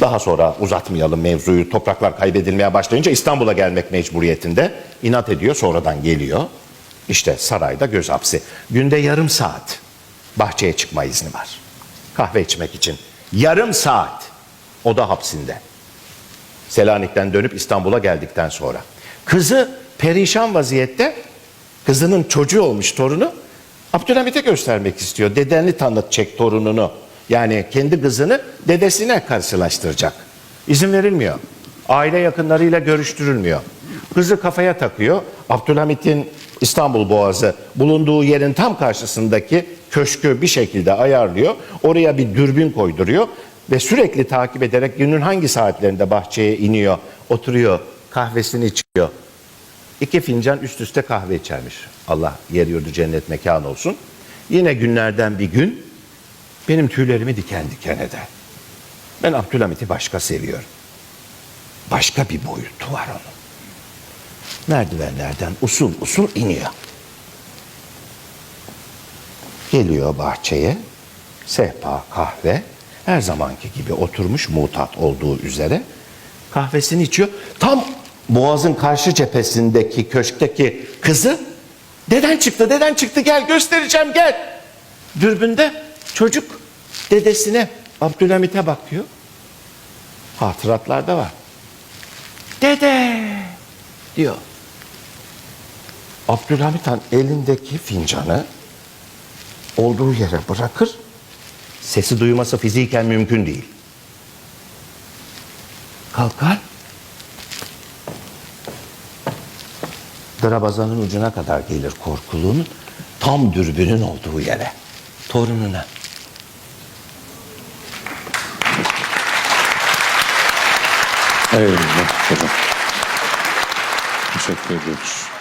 Daha sonra uzatmayalım mevzuyu. Topraklar kaybedilmeye başlayınca İstanbul'a gelmek mecburiyetinde. inat ediyor sonradan geliyor. İşte sarayda göz hapsi. Günde yarım saat bahçeye çıkma izni var. Kahve içmek için. Yarım saat oda hapsinde. Selanik'ten dönüp İstanbul'a geldikten sonra. Kızı perişan vaziyette kızının çocuğu olmuş torunu Abdülhamit'e göstermek istiyor. Dedeni tanıtacak torununu. Yani kendi kızını dedesine karşılaştıracak. İzin verilmiyor. Aile yakınlarıyla görüştürülmüyor. Kızı kafaya takıyor. Abdülhamit'in İstanbul Boğazı bulunduğu yerin tam karşısındaki köşkü bir şekilde ayarlıyor. Oraya bir dürbün koyduruyor ve sürekli takip ederek günün hangi saatlerinde bahçeye iniyor, oturuyor, kahvesini içiyor. İki fincan üst üste kahve içermiş. Allah yer yurdu cennet mekan olsun. Yine günlerden bir gün benim tüylerimi diken diken eder. Ben Abdülhamit'i başka seviyorum. Başka bir boyutu var onun. Merdivenlerden usul usul iniyor. Geliyor bahçeye. Sehpa, kahve. Her zamanki gibi oturmuş mutat olduğu üzere. Kahvesini içiyor. Tam boğazın karşı cephesindeki köşkteki kızı deden çıktı, deden çıktı gel göstereceğim gel. Dürbünde çocuk dedesine Abdülhamit'e bakıyor. Hatıratlarda var. Dede diyor. Abdülhamit Han elindeki fincanı olduğu yere bırakır. Sesi duyması fiziken mümkün değil. Kalkar. Drabazanın ucuna kadar gelir korkuluğun tam dürbünün olduğu yere. Torununa. Eyvallah. Teşekkür ediyoruz.